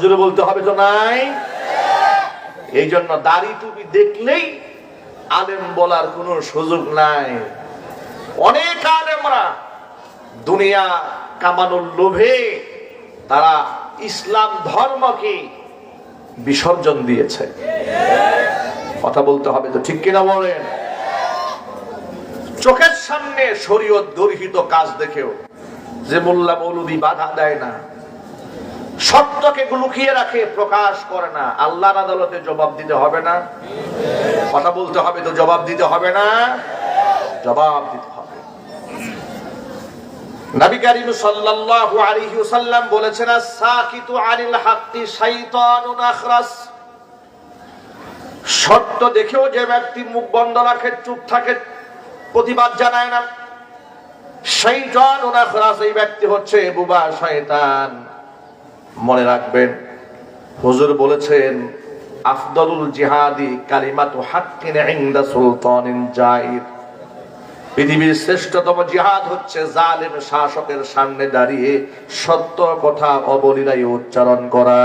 জোরে বলতে হবে তো নাই? এই জন্য দাড়ি টুপি দেখলেই আলেম বলার কোনো সুযোগ নাই। অনেক আলেমরা দুনিয়া কামানোর লোভে তারা ইসলাম ধর্মকে বিসর্জন দিয়েছে। কথা বলতে হবে তো ঠিক কিনা বলেন? চোখের সামনে শরীয়ত গর্হিত কাজ দেখেও যে মোল্লা মৌলুদি বাধা দেয় না। সত্যকে লুকিয়ে রাখে, প্রকাশ করে না। আল্লাহর আদালতে জবাব দিতে হবে না। কথা বলতে হবে তো জবাব দিতে হবে না। জবাব দিতে হবে। নবী করিম সাল্লাল্লাহু আলাইহি ওয়াসাল্লাম বলেছেন সাকিতু আনিল হাক্কি শাইতানুন আখরাস। সত্য দেখেও যে ব্যক্তি মুখ বন্ধ রাখে, চুপ থাকে, প্রতিবাদ জানায় না। শৈতান আখরাস, এই ব্যক্তি হচ্ছে বুবা শয়তান। মনে রাখবেন, হুজুর বলেছেন, আফদলুল জিহাদি কালিমাতু হাক্কিন ইনদা জাইর। পৃথিবীর শ্রেষ্ঠতম জিহাদ হচ্ছে জালেম শাসকের সামনে দাঁড়িয়ে সত্য কথা অবলীলায় উচ্চারণ করা।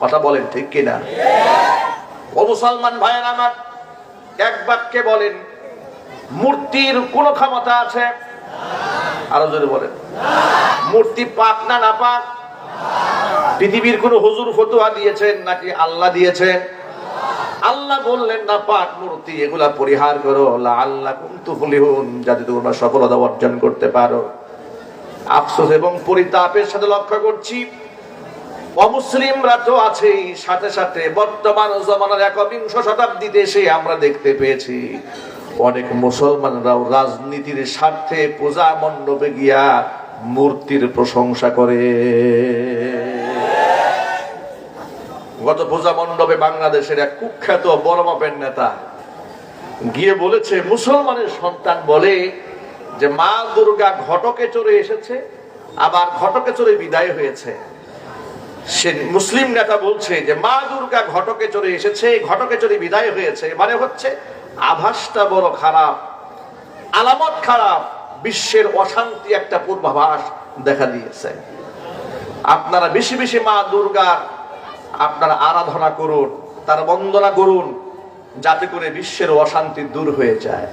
কথা বলেন ঠিক কিনা? ও মুসলমান ভাইয়ের আমার, এক বাক্যে বলেন, মূর্তির কোন ক্ষমতা আছে? আরও জোরে বলেন। মূর্তি পাক না না পাক? পৃথিবীর কোন হুজুর ফতুয়া দিয়েছেন নাকি আল্লাহ দিয়েছেন? আল্লাহ বললেন, না পাক মূর্তি, এগুলা পরিহার করো। আল্লাহ কুন্তু যাতে তোমরা সফলতা অর্জন করতে পারো। আফসোস এবং পরিতাপের সাথে লক্ষ্য করছি, অমুসলিমরা তো আছেই। সাথে সাথে বর্তমান জমানার একবিংশ শতাব্দীতে এসে আমরা দেখতে পেয়েছি, অনেক মুসলমানরাও রাজনীতির স্বার্থে পূজা মণ্ডপে গিয়া মূর্তির প্রশংসা করে। গত পূজা মণ্ডপে বাংলাদেশের এক কুখ্যাত বড় মাপের নেতা গিয়ে বলেছে, মুসলমানের সন্তান বলে যে মা দুর্গা ঘটকে চড়ে এসেছে, আবার ঘটকে চড়ে বিদায় হয়েছে। সে মুসলিম নেতা বলছে যে, মা দুর্গা ঘটকে চড়ে এসেছে, ঘটকে চড়ে বিদায় হয়েছে। মানে হচ্ছে, আভাসটা বড় খারাপ, আলামত খারাপ। বিশ্বের অশান্তি একটা পূর্বাভাস দেখা দিয়েছে। আপনারা বেশি বেশি মা দুর্গার আপনারা আরাধনা করুন, তার বন্দনা করুন, যাতে করে বিশ্বের অশান্তি দূর হয়ে যায়।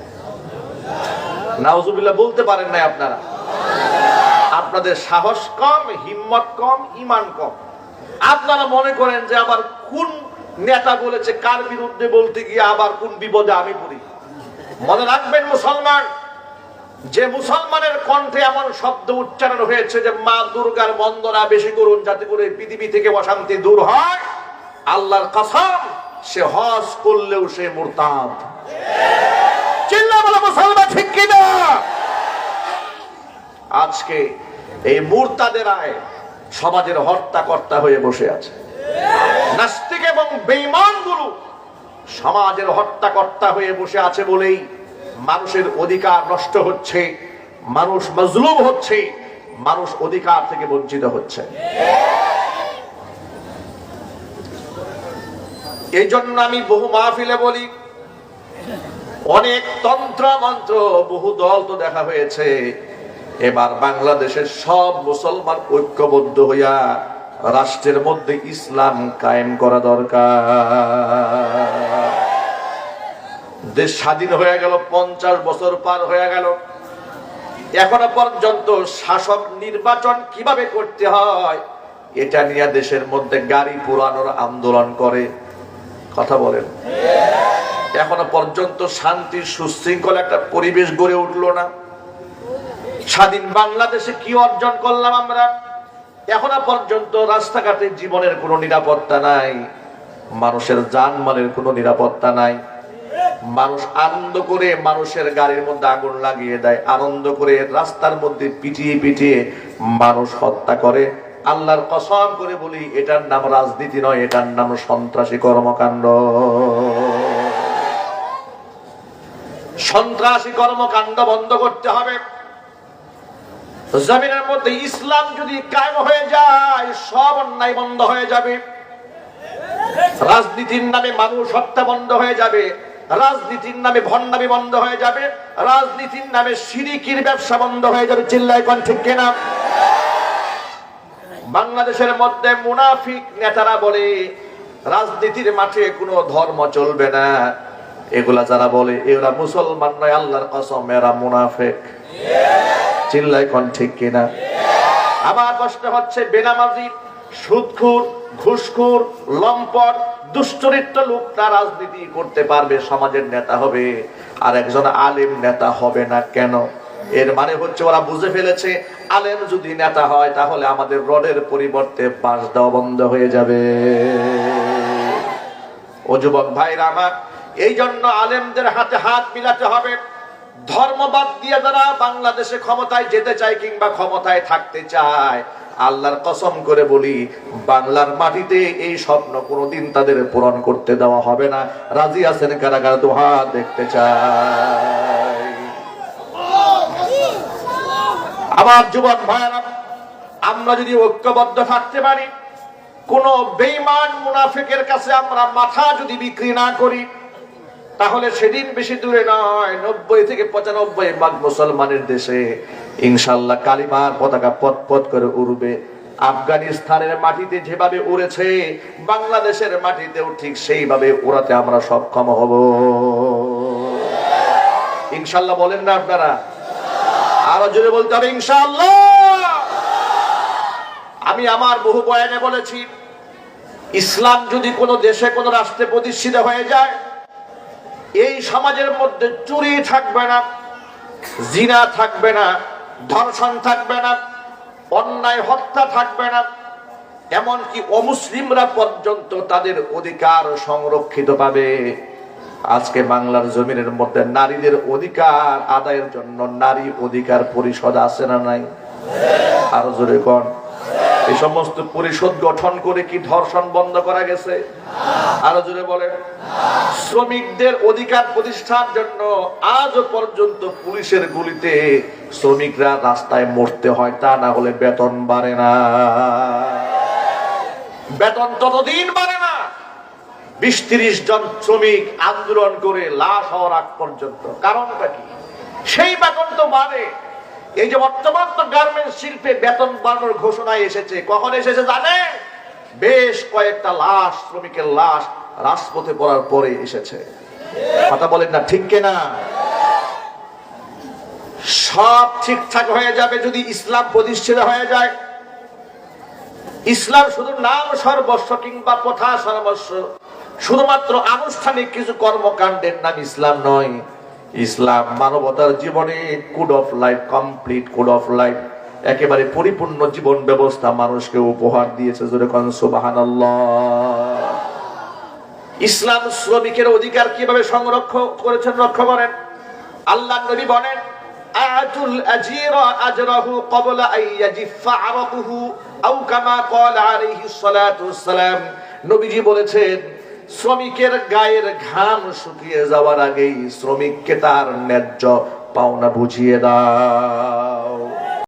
নাউজুবিল্লাহ, বলতে পারেন নাই আপনারা। আপনাদের সাহস কম, হিম্মত কম ইমান কম। আপনারা মনে করেন যে আবার কোন নেতা বলেছে, কার বিরুদ্ধে বলতে গিয়ে আবার কোন বিপদে আমি পড়ি? মনে রাখবেন মুসলমান যে মুসলমানের কণ্ঠে এমন শব্দ উচ্চারণ হয়েছে যে মা দুর্গার বন্দনা বেশি করুন যাতে করে পৃথিবী থেকে অশান্তি দূর হয়, আল্লাহর কসম, সে হজ করলেও সে মুরতাদ। চিল্লা বলো মুসলমান আজকে এই মুরতাদের আয় সমাজের হর্তাকর্তা হয়ে বসে আছে। নাস্তিক এবং বেঈমানগুলো সমাজের হত্যাকর্তা হয়ে বসে আছে বলেই মানুষের অধিকার নষ্ট হচ্ছে, মানুষ মজলুম হচ্ছে, মানুষ অধিকার থেকে বঞ্চিত হচ্ছে। এই জন্য আমি বহু মাহফিলে বলি, অনেক তন্ত্র মন্ত্র বহু দল তো দেখা হয়েছে। এবার বাংলাদেশের সব মুসলমান ঐক্যবদ্ধ হইয়া রাষ্ট্রের মধ্যে ইসলাম কায়েম করা দরকার। দেশ স্বাধীন হয়ে গেল, পঞ্চাশ বছর পার হয়ে গেল। এখনও পর্যন্ত শাসক নির্বাচন কীভাবে করতে হয়, এটা নিয়ে দেশের মধ্যে গাড়ি পুরানোর আন্দোলন করে। কথা বলেন। এখনও পর্যন্ত শান্তি সুশৃঙ্খল একটা পরিবেশ গড়ে উঠল না। স্বাধীন বাংলাদেশে কি অর্জন করলাম আমরা? এখনও পর্যন্ত রাস্তাঘাটে জীবনের কোনো নিরাপত্তা নাই, মানুষের জানমালের কোনো নিরাপত্তা নাই। মানুষ আনন্দ করে মানুষের গাড়ির মধ্যে আগুন লাগিয়ে দেয়, আনন্দ করে রাস্তার মধ্যে পিটিয়ে পিটিয়ে মানুষ হত্যা করে। আল্লাহর কসম করে বলি, এটার নাম রাজনীতি নয়, এটার নাম সন্ত্রাসী কর্মকাণ্ড। সন্ত্রাসী কর্মকাণ্ড বন্ধ করতে হবে। জমিনের মধ্যে ইসলাম যদি কায়েম হয়ে যায়, সব অন্যায় বন্ধ হয়ে যাবে। রাজনীতির নামে মানুষ হত্যা বন্ধ হয়ে যাবে। রাজনীতির নামে ভণ্ডামি বন্ধ হয়ে যাবে, রাজনীতির নামে সিরিকির ব্যবসা বন্ধ হয়ে যাবে, চিল্লায় ঠিক কেনা? বাংলাদেশের মধ্যে মুনাফিক নেতারা বলে, রাজনীতির মাঠে কোনো ধর্ম চলবে না। এগুলা যারা বলে, এরা মুসলমান নয়, আল্লাহর কসম, এরা মুনাফেক। চিল্লাই কোন ঠিক কিনা? আমার কষ্ট হচ্ছে, বেনামাজি সুদখুর ঘুষখুর, লম্পট দুশ্চরিত্র লোকটা রাজনীতি করতে পারবে সমাজের নেতা হবে। আর একজন আলেম নেতা হবে না কেন? এর মানে হচ্ছে ওরা বুঝে ফেলেছে, আলেম যদি নেতা হয় তাহলে আমাদের রডের পরিবর্তে বাঁশ দেওয়া বন্ধ হয়ে যাবে। ও যুবক ভাইরা আমার এই জন্য আলেমদের হাতে হাত মিলাতে হবে। ধর্মবাদ দিয়ে যারা বাংলাদেশে ক্ষমতায় যেতে চায় কিংবা ক্ষমতায় থাকতে চায় আল্লাহর কসম করে বলি, বাংলার মাটিতে এই স্বপ্ন কোনোদিন তাদের পূরণ করতে দেওয়া হবে না। রাজি আছেন কারাগার দোহা? দেখতে চাই। আমার যুবক ভাইরা আমরা যদি ঐক্যবদ্ধ থাকতে পারি, কোন বেইমান মুনাফিকের কাছে আমরা মাথা যদি বিক্রি না করি, তাহলে সেদিন বেশি দূরে নয়, নব্বই থেকে পঁচানব্বই ভাগ মুসলমানের দেশে ইনশাল্লাহ কালিমার পতাকা পথ পথ করে উড়বে। আফগানিস্তানের মাটিতে যেভাবে উড়েছে, বাংলাদেশের মাটিতেও ঠিক সেইভাবে উড়াতে আমরা সক্ষম হব। ইনশাল্লাহ বলেন না আপনারা? আরও জোরে বলতে হবে, ইনশাল্লাহ! আমি আমার বহু বয়ানে বলেছি, ইসলাম যদি কোনো দেশে কোনো রাষ্ট্রে প্রতিষ্ঠিত হয়ে যায়, এই সমাজের মধ্যে চুরি থাকবে না, জিনা থাকবে না ধর্ষণ থাকবে না, অন্যায় হত্যা থাকবে না, এমনকি অমুসলিমরা পর্যন্ত তাদের অধিকার সংরক্ষিত পাবে। আজকে বাংলার জমিনের মধ্যে নারীদের অধিকার আদায়ের জন্য নারী অধিকার পরিষদ আছে না নাই? আরও জোরে কন। এই সমস্ত পরিষদ গঠন করে কি ধর্ষণ বন্ধ করা গেছে? আরও জোরে বলেন। শ্রমিকদের অধিকার প্রতিষ্ঠার জন্য আজও পর্যন্ত পুলিশের গুলিতে শ্রমিকরা রাস্তায় মরতে হয়, তা না হলে বেতন বাড়ে না। বেতন ততদিন বাড়ে না। বিশ ত্রিশ জন শ্রমিক আন্দোলন করে লাশ হওয়ার আগ পর্যন্ত। কারণটা কি? সেই বেতন তো বাড়ে। এই যে বর্তমান তো গার্মেন্টস শিল্পে বেতন বাড়ানোর ঘোষণা এসেছে, কখন এসেছে জানে? বেশ কয়েকটা লাশ, শ্রমিকের লাশ রাজপথে পড়ার পরে এসেছে। কথা বলেন না, ঠিক কিনা? সব ঠিকঠাক হয়ে যাবে যদি ইসলাম প্রতিষ্ঠিত হয়ে যায়। ইসলাম শুধু নাম সর্বস্ব কিংবা প্রথা সর্বস্ব, শুধুমাত্র আনুষ্ঠানিক কিছু কর্মকাণ্ডের নাম ইসলাম নয়। ইসলাম মানবতার জীবনে code of life complete code of life একেবারে পরিপূর্ণ জীবন ব্যবস্থা মানুষকে উপহার দিয়েছে ইসলাম শ্রমিকের অধিকার কীভাবে সংরক্ষণ করেছেন রক্ষা করেন? আল্লাহ নবী বলেন, আতুল আজিরা আজরাহু ক্বাবলা আন ইয়াজিফা আরাকুহু আও কামা ক্বালা আলাইহিস সালাতু ওয়াসসালাম। নবীজি বলেছেন শ্রমিকের গায়ের ঘাম শুকিয়ে যাওয়ার আগেই শ্রমিককে তার ন্যায্য পাওনা বুঝিয়ে দাও।